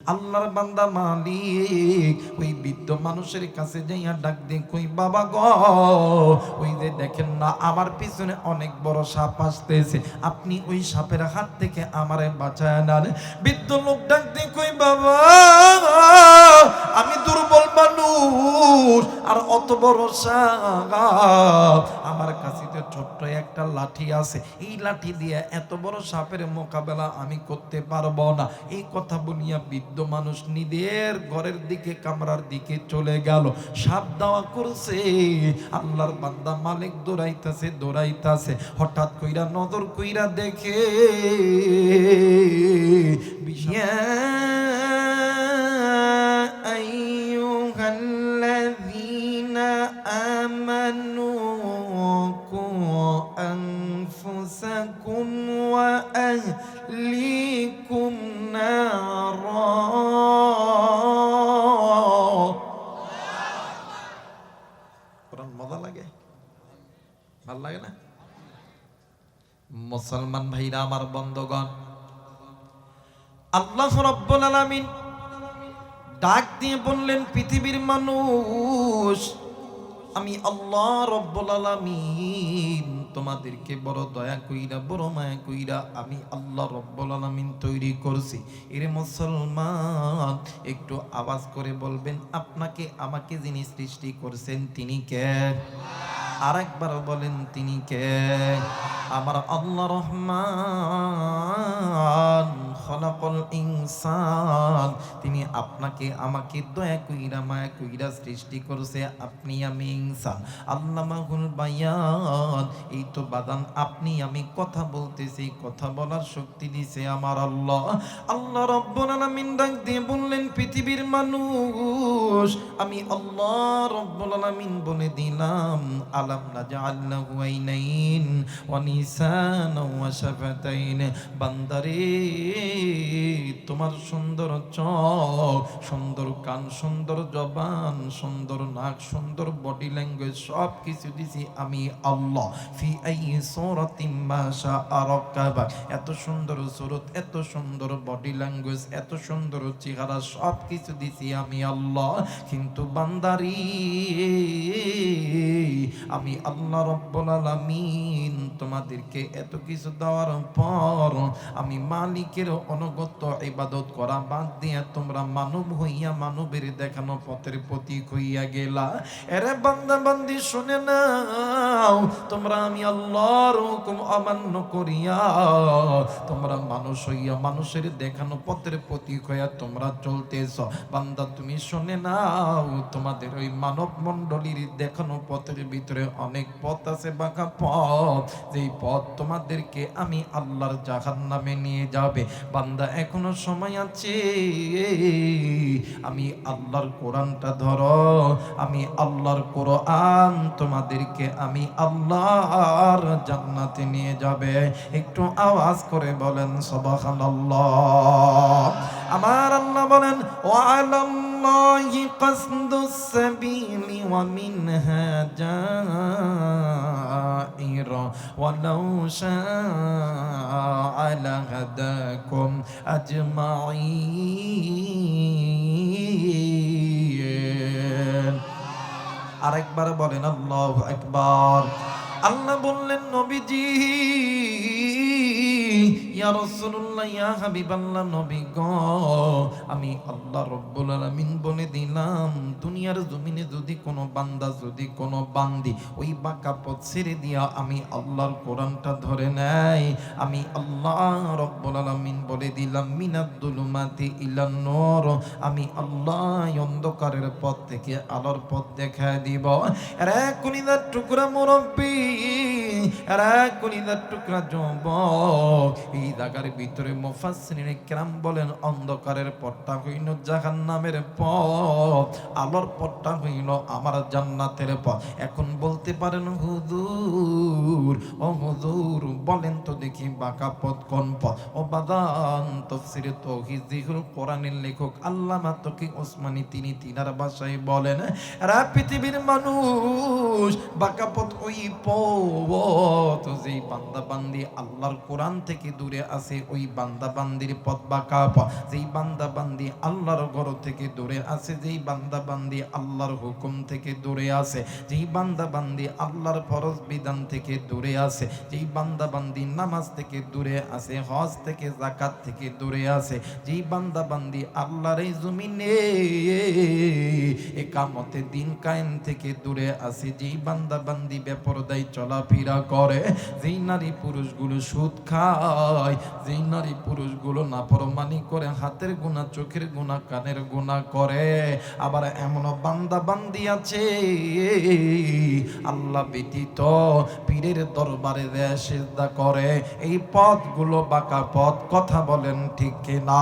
আল্লাহর বান্দা মালিক, ওই বৃদ্ধ মানুষের কাছে যাইয়া ডাক দিয়ে, কই বাবা গ, ওই যে দেখেন না, আমার পিছনে অনেক বড় সাপ আসতেছে। আপনি ওই সাপের হাত থেকে আমারে বাঁচায় নেন। বৃদ্ধ লোক ডাক দিয়ে, কই বাবা, আমি দুর্বল মানুষ, আর অত বড় সাপ। আমার কাছে ছোট্ট একটা লাঠি আছে। এই লাঠি দিয়ে এত বড় সাপের মোকাবেলা আমি করতে পারব না। এই কথা বলিয়া বৃদ্ধ মানুষ নিজের ঘরের দিকে, কামরার দিকে চলে গেল। সাপ দাওয়া করছে। আল্লাহর বান্দা মালিক দৌড়াইতেছে দৌড়াইতেছে। হঠাৎ কইরা নজর কইরা দেখে, বিশাল الذين آمنوا قوا أنفسكم وأهليكم نارا কোরআন মজা লাগে ভাল লাগে না মুসলমান ভাইরা আমার বন্ধগণ আল্লাহ রব্বুল আলামিন ডাক দিয়ে বললেন, পৃথিবীর মানুষ, আমি আল্লাহ রব্বুল আলামিন, তোমাদেরকে বড় দয়া কইরা, বড় মায়া কইরা আমি আল্লাহ রব্বুল আলামিন তৈরি করছি। এর মুসলমান একটু আওয়াজ করে বলবেন, আপনাকে আমাকে যিনি সৃষ্টি করছেন তিনি কে? আরেকবার বলেন, তিনি কে? আমার আল্লাহ রহমান খলাকল ইনসান। তিনি আপনাকে, আমাকে দয়া কইরা মায়া কইরা সৃষ্টি করছে। আপনি আমি ইনসান। আল্লামাহুল বায়ান। এই তো বাদান, আপনি আমি কথা বলতেছি, কথা বলার শক্তি দিছে আমার আল্লাহ। আল্লাহ রব্বুল আলামিন ডাক দিয়ে বললেন, পৃথিবীর মানুষ, আমি আল্লাহ রব্বুল আলামিন বলে দিলাম, আলাম নাজআল লাহু আইনাইন ওয়া নিসানা ওয়া শাফাতাইন। বান্দারে তোমার সুন্দর চোখ, সুন্দর কান, সুন্দর জবান, সুন্দর নাক, সুন্দর বডি ল্যাঙ্গুয়েজ সব কিছু দিছি আমি আল্লাহ। ফি আই সূরাতিম শাআ রাক্কাবা এত সুন্দর সুরত, এত সুন্দর বডি ল্যাঙ্গুয়েজ এত সুন্দর চেহারা সব কিছু দিছি আমি আল্লাহ। কিন্তু বান্দারি, আমি আল্লাহ রব্বুল আলামিন তোমাদেরকে এত কিছু দেওয়ার পর আমি মালিকের অনুগত ইবাদত করা বাদ দিয়া তোমরা মানব হইয়া মানবের দেখানো পথের প্রতীক হইয়া গেলা। এরে বান্দা বান্দি শুনে নাও, তোমরা আমি আল্লাহর হুকুম অমান্য করিয়া, তোমরা মানুষ হইয়া মানুষের দেখানো পথের প্রতীক হইয়া তোমরা চলতেছ। বান্দা, তুমি শুনে নাও, তোমাদের ওই মানব মণ্ডলীর দেখানো পথের ভিতরে অনেক পথ আছে, বাঁকা পথ। যেই পথ তোমাদেরকে আমি আল্লাহর জাহান নামে নিয়ে যাবে। বান্দা এখনও সময় আছে। আমি আল্লাহর কোরআনটা ধরো, আমি আল্লাহর কোরআন তোমাদেরকে, আমি আল্লাহর জান্নাতে নিয়ে যাবে। একটু আওয়াজ করে বলেন, সুবহানাল্লাহ। আমার আল্লাহ বলেন, ওয়ালাল্লাহি কাসদুস সাবিলি মিনহা জাইর ওয়ালাউ শাআ লাহাদাকুম আজমাইন আরেকবার বলেন আল্লাহু আকবার। আল্লাহ বললেন নবীজি ইয়া রাসূলুল্লাহ, ইয়া হাবিবাল্লাহ নবী গো, আমি আল্লাহ রাব্বুল আলামিন বলে দিলাম, দুনিয়ার জমিনে যদি কোনো বান্দা, যদি কোনো বান্দি ওই বাঁকা পথ ছেড়ে দিয়া আমি আল্লাহর কোরআনটা ধরে নেয়, আমি আল্লাহ রাব্বুল আলামিন বলে দিলাম, মিনাদ দুলুমাতি ইলান নূর, আমি আল্লাহ অন্ধকারের পথ থেকে আলোর পথ দেখায় দিব। এরা কলিদার টুকরা মুরব্বী, এরা কলিদার টুকরা যুবক এই জায়গার ভিতরে মুফাসসিরিনে কেরাম বলেন, অন্ধকারের পথটা হইল জাহান্নামের পথ, আলোর পথটা হইল আমার জান্নাতের পথ। এখন বলতে পারেন, হুজুর, ও হুজুর, বলেন তো দেখি বাঁকা পথ কোন পথ? ও বাদান তফসিরে তৌহিদুল কোরআনের লেখক আল্লামা তকি ওসমানী, তিনি তিনার ভাষায় বলেন, এরা পৃথিবীর মানুষ, বাঁকা পথ ওই পথ, যেই বান্দা বান্দি আল্লাহর কোরআন থেকে দূরে আছে ওই বান্দা বান্দির পথ বাঁকা পথ যেই বান্দা বান্দি আল্লাহর ঘর থেকে দূরে আছে, যেই বান্দা বান্দি আল্লাহর হুকুম থেকে দূরে আছে, যেই বান্দা বান্দি আল্লাহর ফরজ বিধান থেকে দূরে আছে, যেই বান্দা বান্দি নামাজ থেকে দূরে আছে, হজ থেকে জাকাত থেকে দূরে আছে, যেই বান্দা বান্দি আল্লাহর এই জমিনে একামতে দিন কায়েম থেকে দূরে আছে, যেই বান্দা বান্দি বেপরদায় চলাফেরা করে, যেই নারী পুরুষগুলো সুদ খায় যেই নারী পুরুষগুলো নাফরমানি করে, হাতের গুণা, চোখের গুণা, কানের গুণা করে, আবার এমন বান্দা বান্দি আছে। আল্লাহ ব্যতীত পীরের দরবারে দেয় করে, এই পথগুলো বাঁকা পথ, কথা বলেন ঠিক কিনা?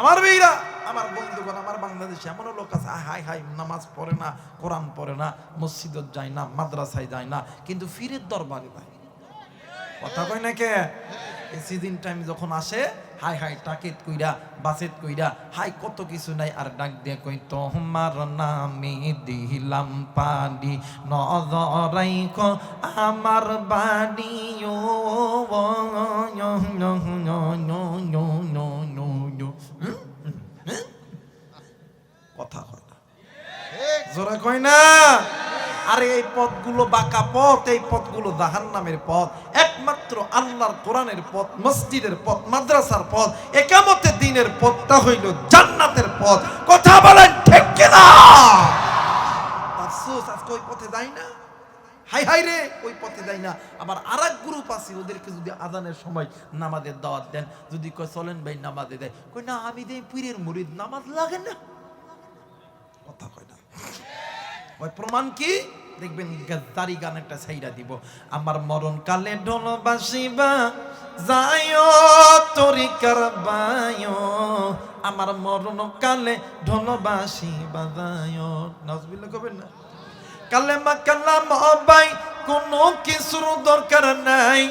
আমার মেয়েরা, আমার বন্ধুগণ, আমার বাংলাদেশে এমনও লোক আছে হাই হাই নামাজ পড়ে না, কোরআন পড়ে না, মসজিদত যায় না, মাদ্রাসায় যায় না, কিন্তু ফিরের দরবারে যায়। কথা কয় না কে এই সিজন টাইম যখন আসে হাই হাই টাকেত কইরা বাসেত কইরা হাই কত কিছু নাই আর ডাক দিয়ে কই তোমার নামে দিলাম পানি নজরাইক আমার বাড়ি ও কথা হয় না জোরে কয় না আরে এই পথগুলো বাঁকা পথ, এই পথগুলো জাহান নামের পথ। একমাত্র আল্লাহর কোরআনের পথ, মসজিদের পথ, মাদ্রাসার পথ, একামতে দিনের পথটা হইল জান্নাতের পথ। কথা বলেন ঠিক কিনা? আফসোস, আজকে ওই পথে যাই না? হাই হাই রে, ওই পথে যাই না। আবার আর এক গ্রুপ আছে, ওদেরকে যদি আদানের সময় নামাজের দাওয়াত দেন, যদি কয়, চলেন ভাই, নামাজে দেয় কই না, আমি দেই পীরের মুরিদ নামাজ লাগে না। কথা কয় না। ওই প্রমাণ কি? দেখবেন গাদ্দারি গান একটা ছাইরা দিব। আমার মরণ কালে ঢোল বাসিবা যায় তরিকার বায় আমার মরণ কালে ঢোল বাসি বাজায় নজবিল্লা কবেন না? কালে মা কালাম অবাই কোনো কিছুর দরকার নাই।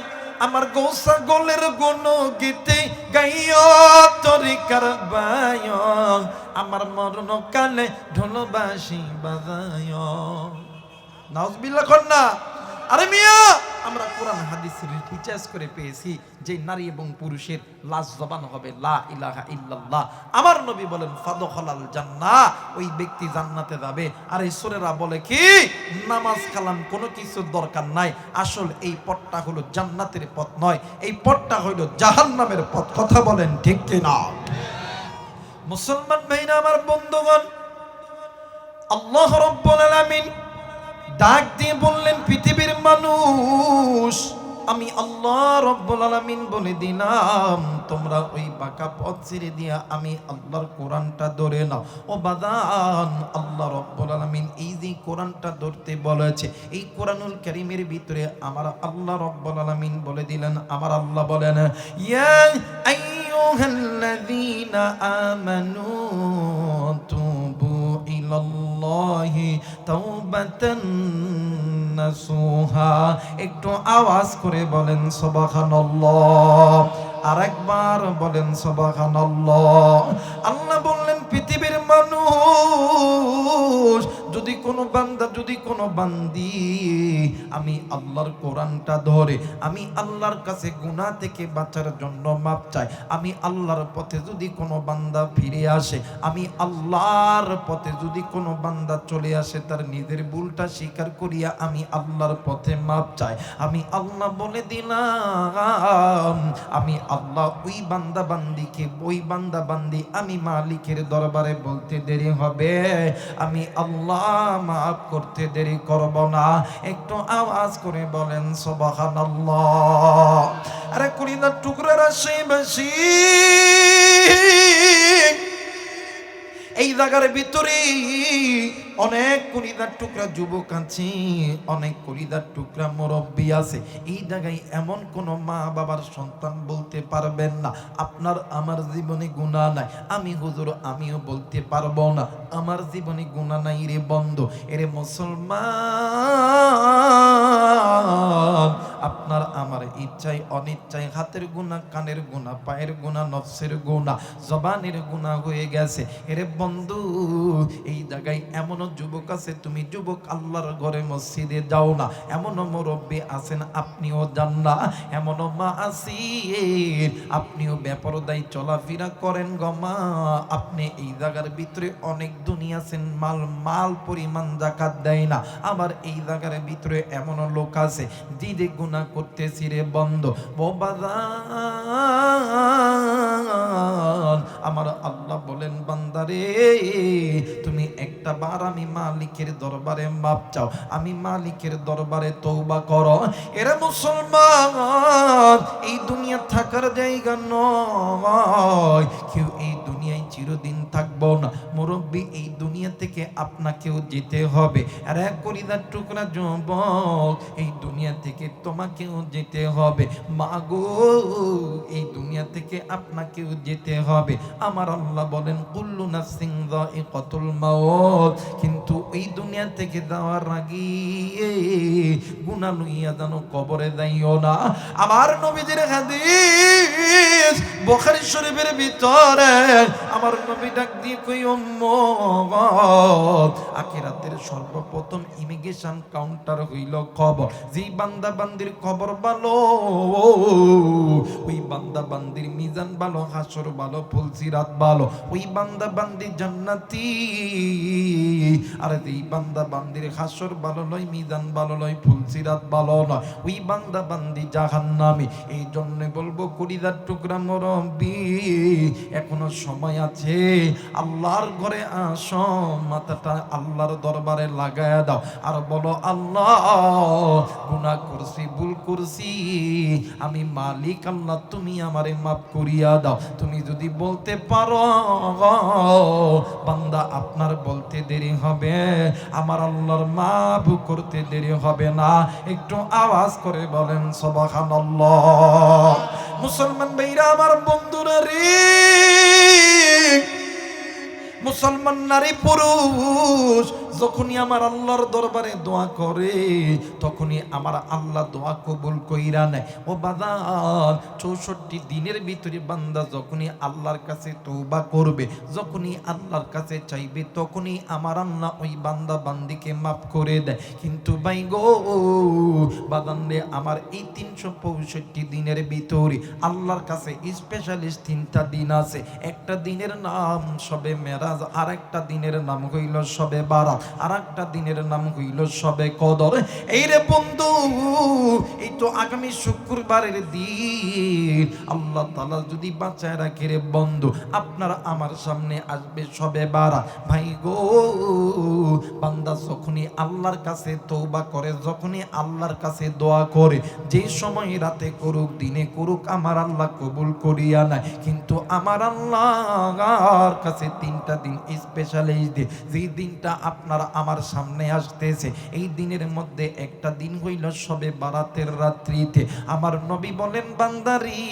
আমার গোসা গোলের গুণ গীতে গাইও তরিকার বায় আমার মরণ কালে ঢোলবাসী বাজায়। নাজবিল্লা কন্যা। আরে মিয়া! আমরা কোরআন হাদিসের রিচার্জ করে পেয়েছি যে নারী এবং পুরুষের লাশ জবান হবে। লা ইলাহা ইল্লাল্লাহ। আমার নবী বলেন, ফাদখালাল জান্নাহ। ওই ব্যক্তি জান্নাতে যাবে। আর এই সুরেরা বলে কি? নামাজ কালাম কোনো কিছুর দরকার নাই। আসল এই পথটা হলো জান্নাতের পথ নয়। এই পথটা হলো জাহান্নামের পথ। কথা বলেন ঠিক কিনা? মুসলমান ভাইরা, আমার বন্ধুগণ, আল্লাহ রব্বুল আলামিন ডাক দিয়ে বললেন, পৃথিবীর মানুষ, আমি আল্লাহ রব্বুল আলামিন বলে দিলাম, তোমরা ওই বাঁকা পথ ছেড়ে দিয়া আমি আল্লাহর কোরআনটা ধরে নাও। ও বাদান, আল্লাহ রব্বুল আলামিন এই যে কোরআনটা ধরতে বলেছে, এই কোরআনুল কারীমের ভিতরে আমার আল্লাহ রব্বুল আলামিন বলে দিলেন, আমার আল্লাহ বলেন, ইয়া আইয়ুহাল্লাযীনা আমানু তুবু ইলাল্লাহি। তাওবাতান নাসুহা। একটু আওয়াজ করে বলেন সুবহানাল্লাহ। আরেকবার বলেন সুবহানাল্লাহ। আল্লাহ বললেন পৃথিবীর মানুষ যদি কোনো বান্দা, যদি কোনো বান্দি, আমি আল্লাহর কোরআনটা ধরে, আমি আল্লাহর কাছে গুনাহ থেকে বাঁচার জন্য মাপ চাই, আমি আল্লাহর পথে যদি কোনো বান্দা ফিরে আসে, আমি আল্লাহর পথে যদি কোনো বান্দা চলে আসে, তার নিজের ভুলটা স্বীকার করিয়া আমি আল্লাহর পথে মাপ চাই। আমি আল্লাহ বলে দিলাম, আমি আল্লাহ ওই বান্দা বান্দিকে, ওই বান্দা বান্দি আমি মালিকের দরবারে বলতে দেরি হবে। আমি আল্লাহ মাফ করতে দেরি করব না। একটু আওয়াজ করে বলেন, সুবহানাল্লাহ। আরে কুড়িদার টুকরা রাশি বেশি। এই জায়গার ভিতরে অনেক কলিদার টুকরা যুবক আছে অনেক কলিদার টুকরা মুরব্বী আছে। এই জায়গায় এমন কোন মা বাবার সন্তান বলতে পারবেন না। আপনার আমার জীবনে গুণা নাই। আমি হুজুর, আমিও বলতে পারব না। আমার জীবনে গুণা নাই রে বন্ধ। এরে মুসলমান, আপনার আমার ইচ্ছায়, অনিচ্ছায়, হাতের গুণা কানের গুণা পায়ের গুণা নফসের গুণা জবানের গুণা হয়ে গেছে। এরে বন্ধু, এই জায়গায় যুবক আছে, তুমি যুবক আল্লাহর ঘরে মসজিদে যাও না। এমনও মুরব্বী আছেন, আপনিও যান না। এমনও মা আছি আপনিও বেপরদায় চলাফেরা করেন গমা আপনি এই জায়গার ভিতরে অনেক দুনিয়া আছেন, মাল মাল পরিমাণ জাকাত দেয় না। আবার এই জায়গার ভিতরে এমনও লোক আছে দিদি গুণা করতেছি রে বন্ধ। আমার আল্লাহ বলেন বান্দারে তুমি একটা বার আমি মালিকের দরবারে মাপ চাও, আমি মালিকের দরবারে তৌবা করো। এরা মুসলমান, এই দুনিয়া থাকার জায়গা নয়, কেউ এই দুনিয়ায় চিরদিন থাকব না। মুরব্বী, এই দুনিয়া থেকে আপনাকেও যেতে হবে। আর এক করিদার টুকরা যুবক, এই দুনিয়া থেকে তোমাকেও যেতে হবে। মাগো, এই দুনিয়া থেকে আপনাকেও যেতে হবে। আমার আল্লাহ বলেন, কুল্লু নাফসিং যায়িকাতুল মাউত কিন্তু এই দুনিয়া থেকে যাওয়ার আগে গুনাহ লইয়া জানো কবরে যাইও না। আমার নবীজির হাদিস বুখারী শরীফের ভিতরে আমার নবী ডাক দিয়ে কই আখিরাতের সর্বপ্রথম ইমিগ্রেশন কাউন্টার হইল কবর। যেই বান্দা বান্দির কবর ভালো, ওই বান্দা বান্দির মিজান ভালো, হাসর ভালো, ফুলসিরাত ভালো, ওই বান্দা বান্দি জান্নাতি। আর এই বান্দা বান্দির হাসর ভালো লয় মিজান ভালো লয় ফুলসিরাত ভালো নয়। ওই বান্দা বান্দি জাহান্নামী। এই জন্য বলব কুড়িদার টুকরা মরবি এখনও সময় আছে। আল্লাহর ঘরে আস, মাথাটা আল্লাহর দরবারে লাগায় দাও। আর বলো, আল্লাহ, গুনাহ করছি, ভুল করছি। আমি মালিক, আল্লাহ, তুমি আমারে মাফ করিয়া দাও। তুমি যদি বলতে পারো, বান্দা আপনার বলতে দেরি হবে। আমার আল্লাহর মাফ করতে দেরি হবে না। একটু আওয়াজ করে বলেন সবাখান মুসলমান ভাইরা, আমার বন্ধুরা রে। মুসলমান নারী পুরুষ যখনই আমার আল্লাহর দরবারে দোয়া করে, তখনই আমার আল্লাহ দোয়া কবুল কইরা নেয়। ও বাদান চৌষট্টি দিনের ভিতরে বান্দা যখনই আল্লাহর কাছে তৌবা করবে, যখনই আল্লাহর কাছে চাইবে, তখনই আমার আল্লাহ ওই বান্দা বান্দিকে মাফ করে দেয়। কিন্তু ভাই গো বাদান রে, আমার এই তিনশো পঁয়ষট্টি দিনের ভিতরে আল্লাহর কাছে স্পেশালিস্ট তিনটা দিন আছে। একটা দিনের নাম সবে মেরাজ আর একটা দিনের নাম হইল সবে বারাত আর একটা দিনের নাম হইল সবে কদর। এই রে বন্ধু এই তো আগামী শুক্রবারের দিন। আল্লাহ তালা যদি বাঁচায় রাখে রে বন্ধু, আপনার আমার সামনে আসবে সবে বারা। ভাই গো, বান্দা যখনই আল্লাহর কাছে তৌবা করে, যখনই আল্লাহর কাছে দোয়া করে, যে সময় রাতে করুক, দিনে করুক, আমার আল্লাহ কবুল করিয়া নেয়। কিন্তু আমার আল্লাহর কাছে তিনটা দিন স্পেশালিস্ট দিন যেই দিনটা আপনার আমার সামনে আসতেছে। এই দিনের মধ্যে একটা দিন হইল সবে বারাতের রাত্রিতে। আমার নবী বলেন, বান্দারি,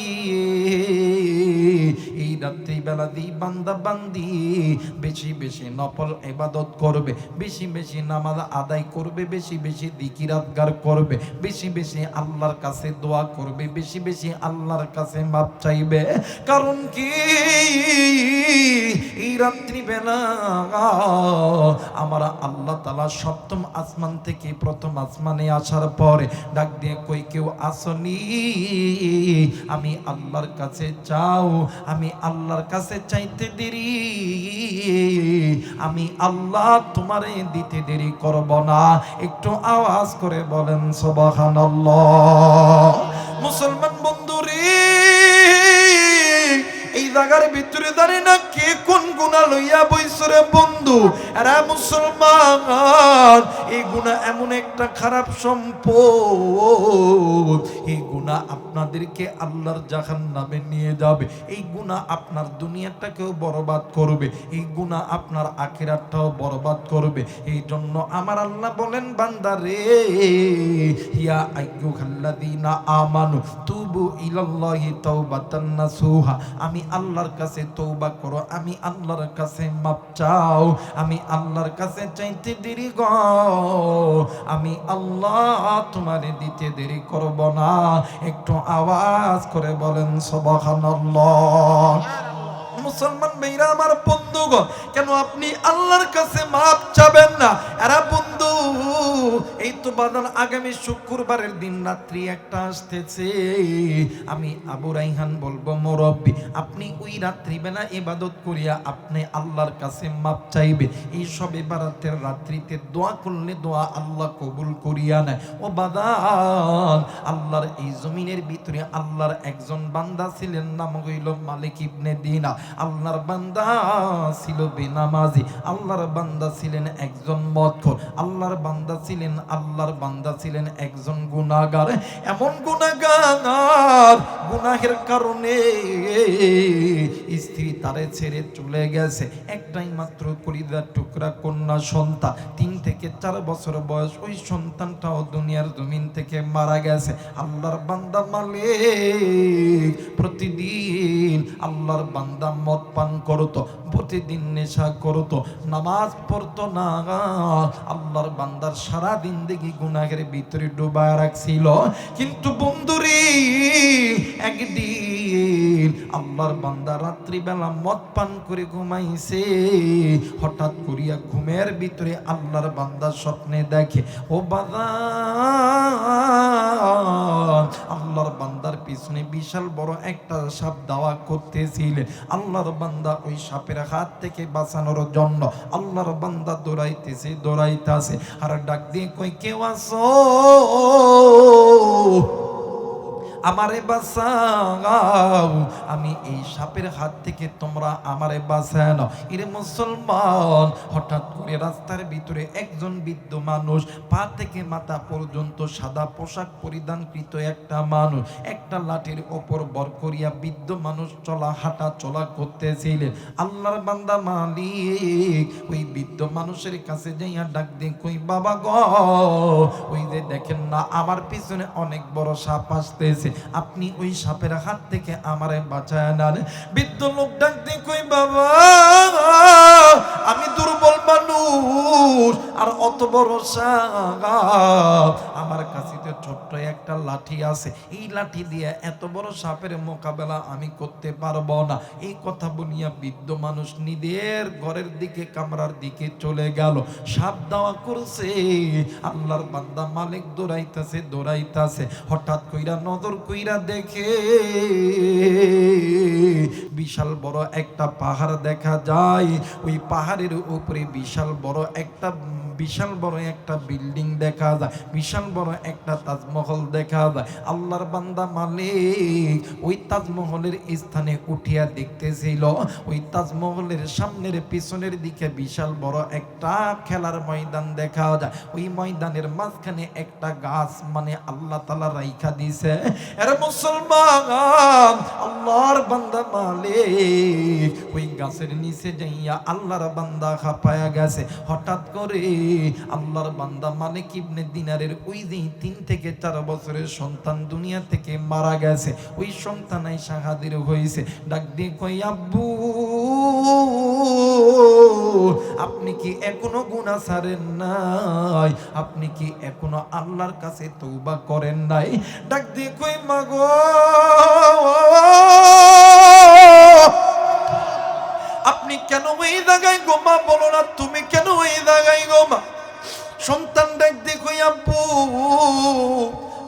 এই রাত্রি বেলা দি বান্দা বান্দি বেশি বেশি নফল ইবাদত করবে, বেশি বেশি নামাজ আদায় করবে, বেশি বেশি দিকিরাতগার করবে, বেশি বেশি আল্লাহর কাছে দোয়া করবে, বেশি বেশি আল্লাহর কাছে মাপ চাইবে। কারণ কি? এই রাত্রি বেলা আমার আল্লাহ তালা সপ্তম আসমান থেকে প্রথম আসমানে আসার পরে ডাক দিয়ে কই কেউ আসনি? আমি আল্লাহর কাছে চাও, আমি আল্লাহর কাছে চাইতে দেরি। আমি আল্লাহ তোমারে দিতে দেরি করব না। একটু আওয়াজ করে বলেন, সুবহানাল্লাহ। মুসলমান বন্ধু রে এই জায়গার ভিতরে দাঁড়িয়ে না কে কোন গুণা লইয়া বইসরে বন্ধু। এরা মুসলমান। এই গুণা এমন একটা খারাপ সম্পদ। এই গুণা আপনাদেরকে আল্লাহর জাহান নামে নিয়ে যাবে। এই গুণা আপনার দুনিয়াটাকেও বরবাদ করবে। এই গুণা আপনার আখিরাতটাও বরবাদ করবে। এই জন্য আমার আল্লাহ বলেন, বান্দা রে, ইয়া আইয়ুহাল্লাযীনা আমানু তুবু ইলাল্লাহি তাওবাতান নাসুহা। আমি আল্লাহ আল্লাহর কাছে তৌবা করো, আমি আল্লাহর কাছে মাপ চাও, আমি আল্লাহর কাছে চাইতে দেরি গ, আমি আল্লাহ তোমারে দিতে দেরি করব না। একটু আওয়াজ করে বলেন, সবহানাল্লাহ। মুসলমান মেয়েরা আমার বন্ধুগণ কেন আপনি আল্লাহর কাছে মাপ চাবেন না? এরা বন্ধু, এই তো বাদান আগামী শুক্রবারের দিন রাত্রি একটা আসতেছে। আমি আবু রাইহান বলব, মুরব্বী, আপনি ওই রাত্রিবেলা ইবাদত করিয়া আপনি আল্লাহর কাছে মাপ চাইবে। এই সব বারাতের রাত্রিতে দোয়া করলে দোয়া আল্লাহ কবুল করিয়া নেয়। ও বাদান, আল্লাহর এই জমিনের ভিতরে আল্লাহর একজন বান্দা ছিলেন, নাম হইল মালিক ইবনে দিনা। আল্লাহর বান্দা ছিল বেনামাজি। আল্লাহর বান্দা ছিলেন একজন মদখোর। আল্লাহর বান্দা ছিলেন, আল্লাহর বান্দা ছিলেন একজন গুনাহগার। এমন গুনাহগার, গুনাহের কারণে স্ত্রী তারে ছেড়ে চলে গেছে। একটাই মাত্র কলিদার টুকরা কন্যা, সন্তান। তিন থেকে চার বছর বয়স ওই সন্তানটাও দুনিয়ার জমিন থেকে মারা গেছে। আল্লাহর বান্দা মালিক, প্রতিদিন আল্লাহর বান্দা মদ পান করতো। প্রতিদিন নেশা করতো নামাজ পড়তো না। আল্লাহর বান্দার সারা দিন দেখি গুনাহের ভিতরে ডুবায় রাখছিল। কিন্তু বন্ধুরে, একদিন আল্লাহর বান্দা রাত্রিবেলা মদ পান করে ঘুমাইছে। হঠাৎ করিয়া ঘুমের ভিতরে আল্লাহর বান্দা স্বপ্নে দেখে, ও বাদা আল্লাহর বান্দার পিছনে বিশাল বড় একটা সাপ দাওয়া করতেছিলেন আল্লাহর বান্দা ওই সাপের হাত থেকে বাঁচানোর জন্য আল্লাহর বান্দা দৌড়াইতেছে দৌড়াইতেছে। আর ডাক দিয়ে কই কেউ আসো আমারে বাঁচাও। আমি এই সাপের হাত থেকে তোমরা আমারে বাঁচানো এর মুসলমান, হঠাৎ করে রাস্তার ভিতরে একজন বৃদ্ধ মানুষ পা থেকে মাথা পর্যন্ত সাদা পোশাক পরিধানকৃত একটা মানুষ একটা লাঠির ওপর বর করিয়া বৃদ্ধ মানুষ চলা, হাঁটা চলা করতেছিলেন। আল্লাহর বান্দা মালিক, ওই বৃদ্ধ মানুষের কাছে যাইয়া ডাক দিয়ে, কই বাবা গ, ওই যে দেখেন না, আমার পিছনে অনেক বড় সাপ আসতেছে। আপনি ওই সাপের হাত থেকে আমারে বাঁচায় নেন বৃদ্ধ লোক ডাক কই বাবা, আমি দুর্বল মানুষ আর অত বড় সাপ। আমার কাছে ছোট্ট একটা লাঠি আছে। এই লাঠি দিয়ে এত বড় সাপের মোকাবেলা আমি করতে পারব না। এই কথা বলিয়া বৃদ্ধ মানুষ নিদের ঘরের দিকে, কামরার দিকে চলে গেল। সাপ দাওয়া করছে। আল্লাহর বান্দা মালিক দৌড়াইতেছে, দৌড়াইতাছে। হঠাৎ কইরা নজর কইরা দেখে বিশাল বড় একটা পাহাড় দেখা যায়। ওই পাহাড়ের উপরে বিশাল বড় একটা বিশাল বড় একটা বিল্ডিং দেখা যায়, বিশাল বড় একটা তাজমহল দেখা যায়। আল্লাহর বান্দা মালিক ওই তাজমহলের স্থানে উঠিয়া দেখতেছিল, ওই তাজমহলের সামনের পিছনের দিকে বিশাল বড় একটা খেলার ময়দান দেখা যায়। ওই ময়দানের মাঝখানে একটা গাছ মানে আল্লাহ তালা রাইখা দিছে। এর মুসলমান, আল্লাহর বান্দা মালিক, ওই গাছের নিচে যাইয়া আল্লাহর বান্দা খাপায়া গেছে। হঠাৎ করে আল্লাহর বান্দা মালিক ইবনে দিনারের ওই যে তিন থেকে চার বছরের সন্তান দুনিয়া থেকে মারা গেছে, ওই সন্তান এই শাহাদির হয়েছে। ডাক দিয়ে কই আব্বু, আপনি কি এখনও গুনাহ ছাড়েন নাই? আপনি কি এখনও আল্লাহর কাছে তৌবা করেন নাই? ডাক দিয়ে কই মাগো কেন ওই জায়গায় গোমা বলো না, তুমি কেন ওই জায়গায় গোমা সন্তান ডাক দেখুই আব্বু,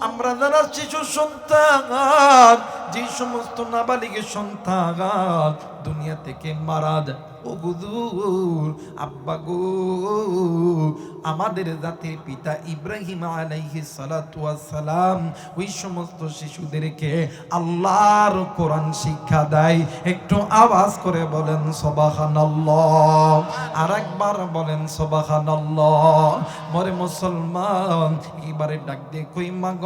আমরা যারা শিশু সন্তান, যে সমস্ত নাবালিগের সন্তান দুনিয়া থেকে মারা যায়। আমাদের জাতির পিতা ইব্রাহিম আলাইহি সালাম ওই সমস্ত শিশুদেরকে আল্লাহর কোরআন শিক্ষা দেয়। একটু আওয়াজ করে বলেন, সবাহানাল্লাহ। আর একবার বলেন, সবাহানাল্লাহ। মরে মুসলমান এবারে ডাক দিয়ে কই, মা গ,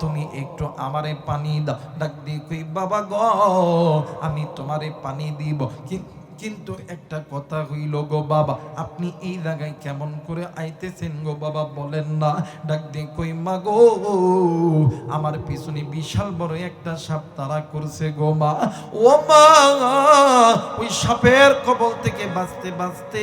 তুমি একটু আমারে পানি দাও। ডাক দিয়ে কই, বাবা গ, আমি তোমারে পানি দিব। কিন্তু কিন্তু একটা কথা হইল গো বাবা, আপনি এই জায়গায় কেমন করে আইতেছেন গো বাবা বলেন না। ডাক দিয়ে কই, মা গো, আমার পিছনে বিশাল বড় একটা সাপ তারা করছে গো মা। ও মা, ওই সাপের কবল থেকে বাঁচতে বাঁচতে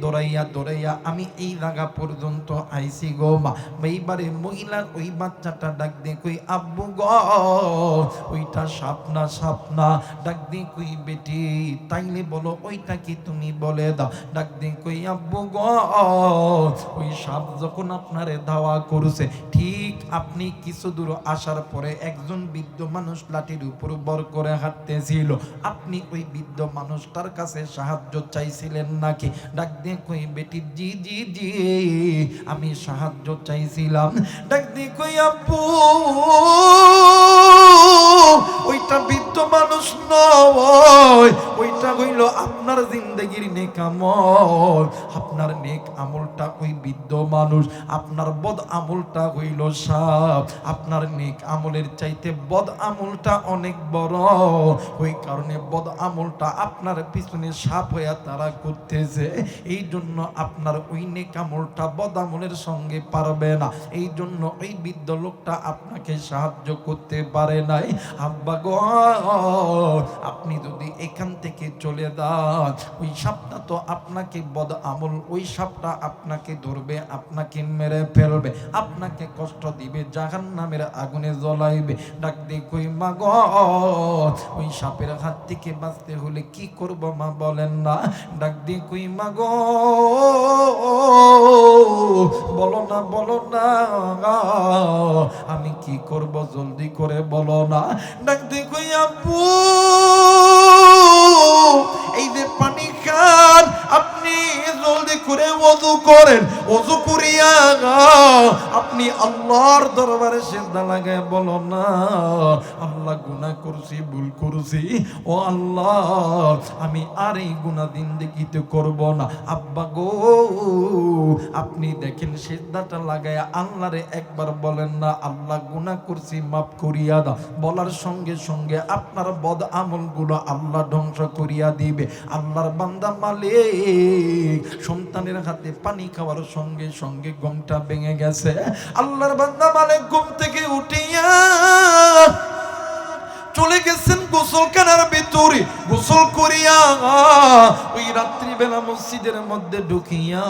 দৌড়াইয়া দৌড়াইয়া আমি এই জায়গা পর্যন্ত আইছি গো মা। এইবারে মহিলার ওই বাচ্চাটা ডাক দিয়ে কই, আব্বু গ, ওইটা সাপ না সাপ না। ডাক দিয়ে কই, বেটি তাইলে বলো, ওইটা কি তুমি বলে দাও? ডাক দিয়ে কই, আব্বু গ, ওই সাপ যখন আপনারে ধাওয়া করছে, ঠিক আপনি কিছু দূর আসার পরে একজন বৃদ্ধ মানুষ লাঠির উপর বর করে হাঁটতেছিল। আপনি ওই বৃদ্ধ মানুষটার কাছে সাহায্য চাইছিলেন নাকি? ডাক দিয়ে কই, বেটি, জি জি জি, আমি সাহায্য চাইছিলাম। ডাক দিয়ে কই আপু ওইটা বৃদ্ধ মানুষ নয়, ওইটা হইল আপনার জিন্দগির নেক আমল। আপনার নেক আমলটা ওই বৃদ্ধ মানুষ, আপনার বদ আমলটা হইল সাপ। আপনার নেক আমলের চাইতে বদ আমলটা অনেক বড়। ওই কারণে বদ আমলটা আপনার পিছনে সাপ হইয়া তারা করতেছে। এই জন্য আপনার ওই নেক আমলটা বদ আমলের সঙ্গে পারবে না। এই জন্য ওই বৃদ্ধ লোকটা আপনাকে সাহায্য করতে পারে নাই। আব্বা গো, আপনি যদি এখান থেকে চলে যান, ওই সাপটা তো আপনাকে বদ আমল ওই সাপটা আপনাকে ধরবে, আপনাকে মেরে ফেলবে, আপনাকে কষ্ট দিবে জাহান নামের আগুনে জ্বলাইবে। ডাক দিয়ে কই, মা গো, ওই সাপের হাত থেকে বাঁচতে হলে কি করব মা, বলেন না? ডাক দিয়ে কই, মা গো, বলো না বলো না, আমি কি করব? জলদি করে বলো না। ডাক দেখো আপু এই যে পানি খান আপনি জলদি করে ওযু করেন, ওযু করিয়া আপনি আল্লাহর দরবারে সেজদা লাগায় বলো, না, আল্লাহ গুনাহ করছি, ভুল করছি। ও আল্লাহ, আমি আর এই গুনাহ দিন দেখিতে করব না। আব্বা গো, আপনি দেখেন সেজদাটা লাগায় আল্লাহরে একবার বলেন, না, আল্লাহ গুনাহ করছি, মাফ করিয়া দাও। বলার সঙ্গে সঙ্গে আপনার বদ আমলগুলো আল্লাহ ধ্বংস করিয়া দিবে। আল্লাহর বান্দা মালিক, সন্তানের হাতে পানি খাওয়ার সঙ্গে সঙ্গে গমটা ভেঙে গেছে। আল্লাহর বান্দা মালিক, ঘুম থেকে উঠিয়া চলে গেছেন গোসলখানার ভিতরে। গোসল করিয়া ওই রাত্রিবেলা মসজিদের মধ্যে ঢুকিয়া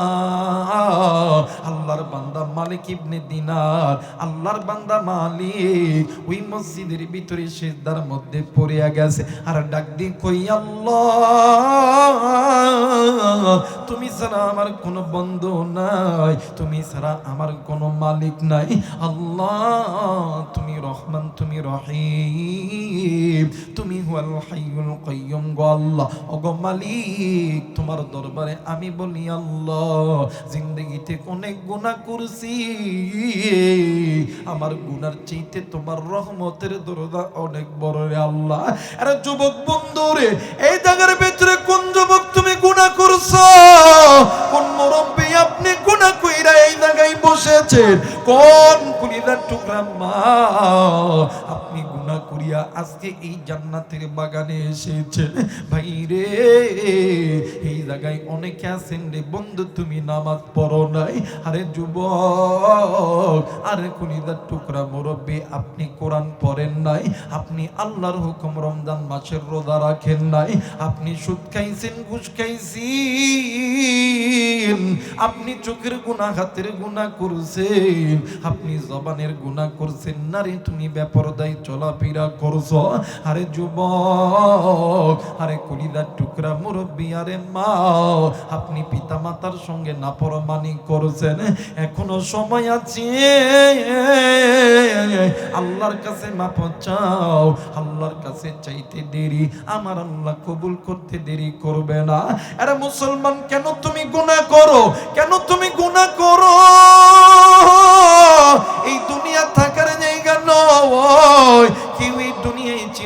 আল্লাহর বান্দা মালিক ইবনে দিনার, আল্লাহর বান্দা মালিক ওই মসজিদের ভিতরে সেজদার মধ্যে পড়িয়া গেছে। আর ডাক দিয়ে কই, আল্লাহ, তুমি ছাড়া আমার কোনো বন্ধু নাই, তুমি ছাড়া আমার কোনো মালিক নাই। আল্লাহ, তুমি রহমান, তুমি রহিম। তুমি মালিক, তোমার দরবারে আমি বলি, আল্লাহ, জিন্দগিতে অনেক গুনাহ করছি। আমার গুনার চাইতে তোমার রহমতের দরজা অনেক বড় রে আল্লাহ। আরে যুবক বন্ধু রে এই জায়গার ভিতরে কোন যুবক তুমি গুনাহ করছ? কোন মুরব্বী আপনি গুনাহ কইরা এই জায়গায় বসেছেন? কোন কুলিদার টুকরা মা, আপনি গুনাহ করিয়া আজকে এই জান্নাতের বাগানে এসেছেন ভাই রে এই জায়গায় অনেকে আছেন রে, বন্ধু, তুমি নামাজ পড়ো নাই। আরে যুবক, আরে কুলিদার টুকরা মুরব্বী, আপনি কোরআন পড়েন নাই, আপনি আল্লাহর হুকুম রমজান মাসের রোজা রাখেন নাই, আপনি সুদ খাইছেন, ঘুষ খাইছেন, আপনি চোখের গুণা, হাতের গুণা করছেন, আপনি জবানের গুণা করছেন। নারী, তুমি বেপরদায় চলাফেরা করছ? আরে যুবক, আরে কলিদার টুকরা মুরব্বী, আরে মা, আপনি পিতা মাতার সঙ্গে নাপরমানি করছেন, এখনও সময় আছে? আল্লাহর কাছে মাপ চাও, আল্লাহর কাছে চাইতে দেরি, আমার আল্লাহ কবুল করতে দেরি করবে না। আরে মুসলমান, কেন তুমি গুনাহ করো? কেন তুমি গুনাহ করো? এই দুনিয়া থাকার জায়গা নয়।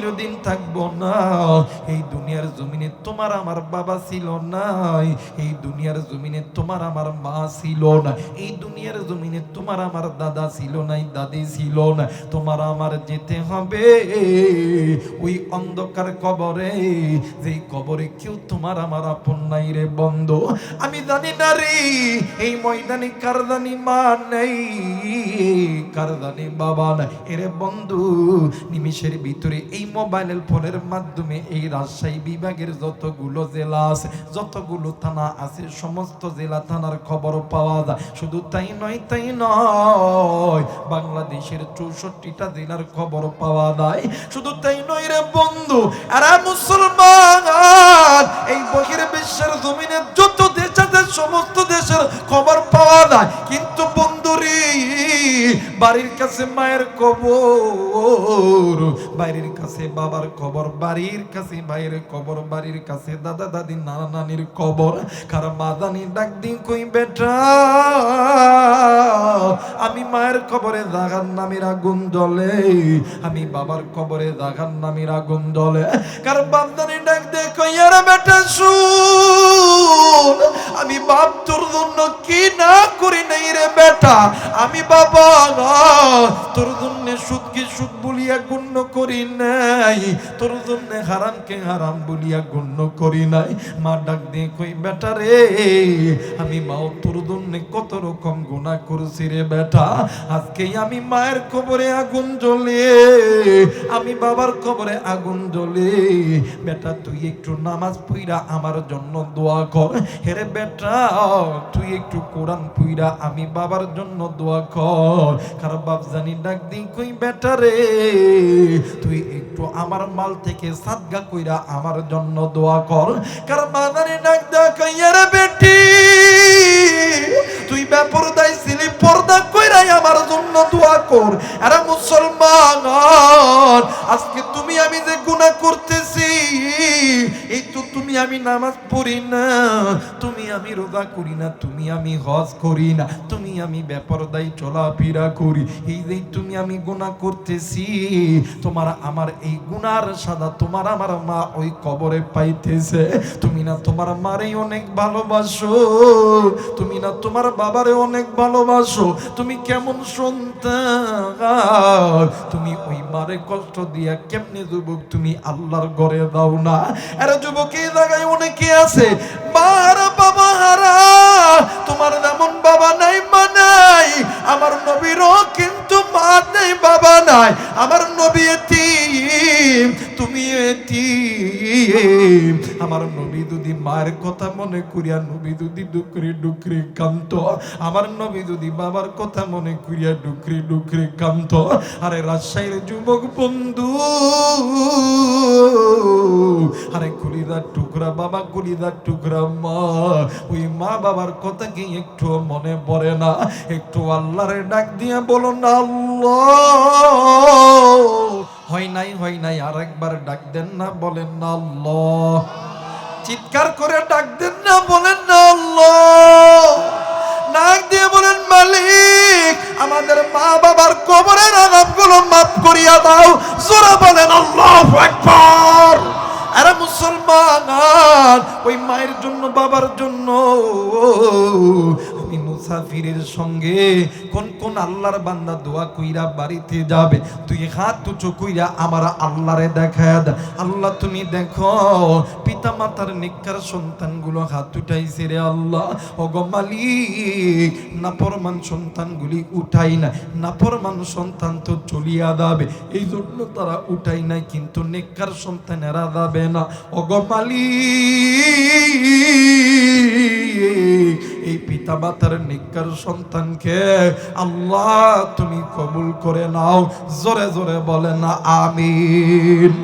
চিরদিন থাকবে না। এই দুনিয়ার জমিনে তোমার আমার বাবা ছিল নাই এই দুনিয়ার জমিনে তোমার আমার মা ছিল না। এই দুনিয়ার জমিনে তোমার আমার দাদা ছিল নাই দাদি ছিল না। তোমার আমার যেতে হবে ওই অন্ধকার কবরে। যেই কবরে কেউ তোমার আমার আপন নাই রে বন্ধ। আমি জানি না রে, এই ময়দানে কারদানি মা নেই কারদানি বাবা না এরে বন্ধু, নিমিষের ভিতরে এই মোবাইল ফোনের মাধ্যমে এই রাজশাহী বিভাগের যতগুলো জেলা আছে, যতগুলো থানা আছে, সমস্ত জেলা থানার খবর পাওয়া যায়। শুধু তাই নয় তাই নয়, বাংলাদেশের চৌষট্টিটা জেলার খবর পাওয়া যায়। শুধু তাই নয় রে বন্ধু আর মুসলমান। এই বহির বিশ্বের জমিনে যত দেশ আছে, সমস্ত দেশের খবর পাওয়া যায়। কিন্তু বন্ধুরি বাড়ির কাছে মায়ের কবর, বাড়ির কাছে বাবার খবর বাড়ির কাছে ভাইয়ের কবর, বাড়ির কাছে দাদা দাদি নানা নানির কবর। কার মাদানি ডাক দিন কই বেটা, আমি মায়ের কবরে জাগার নামের আগুন জ্বলে, আমি বাবার কবরে জাগার নামের আগুন জ্বলে। কার বাপদানি ডাক দে কইয়ার বেটা শুন, আমি বাপ তোর জন্য কি না করি নাই রে বেটা, আমি বাবা তোর জন্য সুদকে সুদ বলিয়া গণ্য করি নাই? তোর জন্য হারামকে হারাম বলিয়া গণ্য করি নাই? মা ডাক দিয়ে কই, বেটা রে, আমি মাও তোর জন্য কত রকম গুণা করছি রে বেটা। আজকে আমি মায়ের কবরে আগুন জ্বলে, আমি বাবার কবরে আগুন জ্বলে। বেটা, তুই একটু নামাজ পইরা আমার জন্য দোয়া কর। হেরে বেটা, তুই একটু কোরআন পইরা আমি বাবার জন্য দোয়া কর। কারণ বাপ জানি ডাক দি কই বেটা রে? তুই একটু আমার মাল থেকে সাদগা কইরা আমার জন্য দোয়া কর। কারণ বাজারে ডাক দা কইয়া বেটি। তুই বেপরদাই ছিলি, পর্দা কইরাই আমার জন্য দোয়া কর। আরে মুসলমান, আজকে তুমি আমি যে গুনাহ করতেছি তুমি আমি নামাজ পড়ি না, তুমি আমি রোজা করি না, তুমি আমি হজ করি না, তুমি আমি চলাফেরা করি। এই যে তুমি আমি গুনাহ করতেছি, তোমার আমার এই গুনার সাদা তোমার আমার মা ওই কবরে পাইতেছে। তুমি না তোমার মারে অনেক ভালোবাসো, তুমি না তোমার বাবারে অনেক ভালোবাসো, তুমি কেমন সন্তান? তুমি ওই মারে কষ্ট দিয়া কেমনে যুবক তুমি আল্লাহর ঘরে দাও না এরা যুবক জায়গায় অনেকে আছে? মারা বাবা হারা, তোমার যেমন বাবা নাই, মা নাই। আমার নবীরও কিন্তু মা নেই, বাবা নাই। আমার নবী তুমি এতিম। আমার নবী যদি মায়ের কথা মনে করিয়া নবী যদি ডুকরি ডুকরি কান্ত আমার নবী যদি বাবার কথা মনে করিয়া ডুকরি ডুকরি কান্ত আরে রাজশাহীর যুবক বন্ধু, আরে কুলিদার টুকরা বাবা, কুলিদার টুকরা মা, ওই মা বাবার কথা কি একটু মনে পড়ে না? একটু আল্লাহরে ডাক দিয়ে বলো না, আল্লাহ। হয় নাই হয় নাই আর একবার ডাক দেন না, বলেন না আল্লাহ। চিৎকার করে ডাক দেন না, বলেন না আল্লাহ। ডাক দিয়ে বলেন, মালিক, আমাদের মা বাবার কবরের আলাপগুলো মাফ করিয়া দাও। জোরা বলেন, আল্লাহ একবার আরে মুসলমান, ওই মায়ের জন্য, বাবার জন্য। মুসাফিরের সঙ্গে কোন কোন আল্লাহর বান্দা দোয়া কইরা বাড়িতে যাবে, তুই হাত উঁচু কইরা আমার আল্লাহরে দেখায় দে। আল্লাহ, তুমি দেখো পিতা মাতার নিকার সন্তানগুলো হাত উঠাইছে রে আল্লাহ। ওগো মালিক, নাফরমান সন্তানগুলি উঠাই না। নাফরমান সন্তান তো চলিয়া যাবে এই জন্য তারা উঠাই নাই, কিন্তু নেককার সন্তানেরা যাবে না। ওগো মালিক, এই পিতা মাতার নিকার সন্তানকে আল্লাহ তুমি কবুল করে নাও। জোরে জোরে বলে না আমিন।